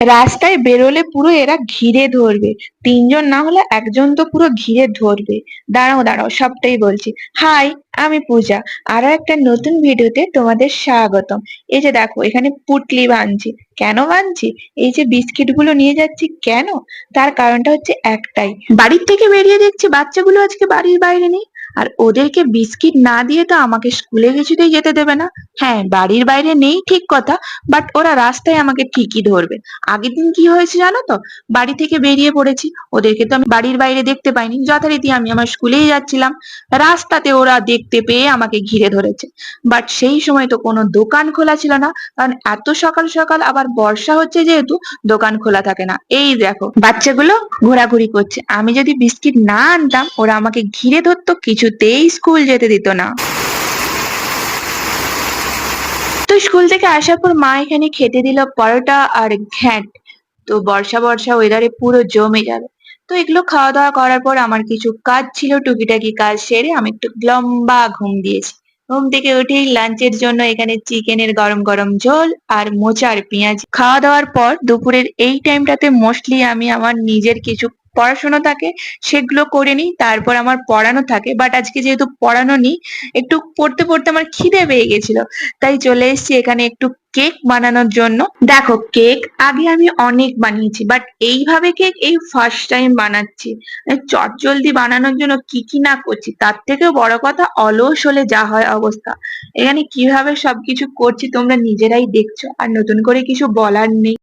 রাস্তায় বেরোলে পুরো এরা ঘিরে ধরবে। তিনজন না হলে একজন তো পুরো ঘিরে ধরবে। দাঁড়াও দাঁড়াও, সবটাই বলছি। হাই, আমি পূজা। আরও একটা নতুন ভিডিওতে তোমাদের স্বাগতম। এই যে দেখো, এখানে পুটলি বানছি। কেন বানছি? এই যে বিস্কিটগুলো নিয়ে যাচ্ছি কেন? তার কারণটা হচ্ছে একটাই। বাড়ির থেকে বেরিয়ে দেখছি, বাচ্চাগুলো আজকে বাড়ির বাইরে নেই। আর ওদেরকে বিস্কিট না দিয়ে তো আমাকে স্কুলে কিছুতেই যেতে দেবে না। হ্যাঁ বাড়ির বাইরে নেই ঠিক কথা বাট ওরা রাস্তায় আমাকে ঠিকই ধরবে। আগের দিন কি হয়েছে জানো তো? বাড়ি থেকে বেরিয়ে পড়েছি। ওদেরকে তো আমি বাড়ির বাইরে দেখতে পাইনি। যথারীতি আমি আমার স্কুলেই যাচ্ছিলাম। রাস্তাতে ওরা দেখতে পেয়ে আমাকে ঘিরে ধরেছে। বাট সেই সময় তো কোনো দোকান খোলা ছিল না। কারণ এত সকাল সকাল আবার বর্ষা হচ্ছে যেহেতু, দোকান খোলা থাকে না। এই দেখো, বাচ্চাগুলো ঘোরাঘুরি করছে। আমি যদি বিস্কিট না আনতাম, ওরা আমাকে ঘিরে ধরতো কিছুতেই স্কুল যেতে দিত না। তো স্কুল থেকে আসার পর মা এখানে খেতে দিল পরোটা আর ঘ্যাট। তো বর্ষা বর্ষা ওয়েদারে পুরো জমে যাবে। তো এগুলো খাওয়া দাওয়া করার পর আমার কিছু কাজ ছিল, টুকিটাকি কাজ সেরে আমি একটু লম্বা ঘুম দিয়েছি। ঘুম থেকে উঠেই লাঞ্চের জন্য এখানে চিকেনের গরম গরম ঝোল আর মোচার পেঁয়াজ। খাওয়া দাওয়ার পর দুপুরের এই টাইমটাতে মোস্টলি আমি আমার নিজের কিছু পড়াশোনা থাকে, সেগুলো করে নিই, তারপর আমার পড়ানো থাকে। বাট আজকে যেহেতু পড়ানো নেই, একটু পড়তে পড়তে আমার খিদে পেয়ে গেছিল। তাই চলে এসেছি এখানে একটু কেক বানানোর জন্য। দেখো কেক আগে আমি অনেক বানিয়েছি বাট এইভাবে কেক এই ফার্স্ট টাইম বানাচ্ছি। চট জলদি বানানোর জন্য কি কি না করছি, তার থেকেও বড় কথা অলস হলে যা হয় অবস্থা। এখানে কীভাবে সবকিছু করছি তোমরা নিজেরাই দেখছ, আর নতুন করে কিছু বলার নেই।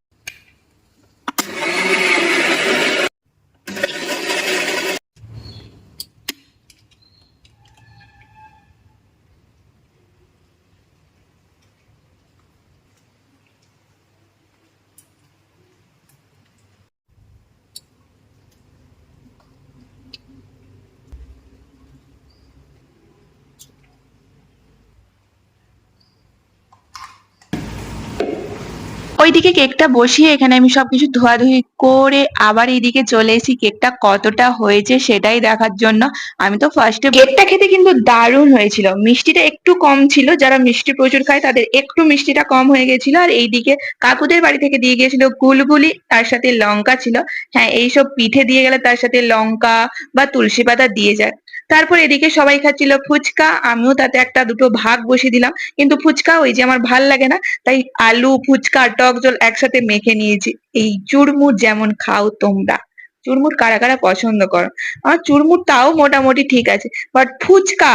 ওইদিকে কেকটা বসিয়ে এখানে আমি সবকিছু ধোয়াধুয়ি করে আবার এইদিকে চলে এসেছি। কেকটা কতটা হয়েছে সেটাই দেখার জন্য আমি তো ফার্স্টে কেকটা খেতে কিন্তু দারুণ হয়েছিল। মিষ্টিটা একটু কম ছিল, যারা মিষ্টি প্রচুর খায় তাদের একটু মিষ্টিটা কম হয়ে গেছিল। আর এইদিকে কাকুদের বাড়ি থেকে দিয়ে গিয়েছিল গুলগুলি, তার সাথে লঙ্কা ছিল। হ্যাঁ এইসব পিঠে দিয়ে গেলে তার সাথে লঙ্কা বা তুলসী পাতা দিয়ে যায়। তারপর এদিকে সবাই খাচ্ছিল ফুচকা, আমিও তাতে একটা দুটো ভাগ বসিয়ে দিলাম। কিন্তু ফুচকা ওই যে আমার ভালো লাগে না, তাই আলু, ফুচকা টক জল একসাথে মেখে নিয়েছি। এই চুরমুর যেমন খাও তোমরা। চুরমুর কারা কারা পছন্দ করো? আমার চুরমুর তাও মোটামুটি ঠিক আছে বাট ফুচকা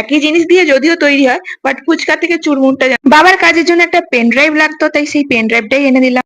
একই জিনিস দিয়ে যদিও তৈরি হয় বাট ফুচকা থেকে চুরমুরটা বাবার কাজের জন্য একটা পেন ড্রাইভ লাগতো, তাই সেই পেন ড্রাইভটাই এনে দিলাম।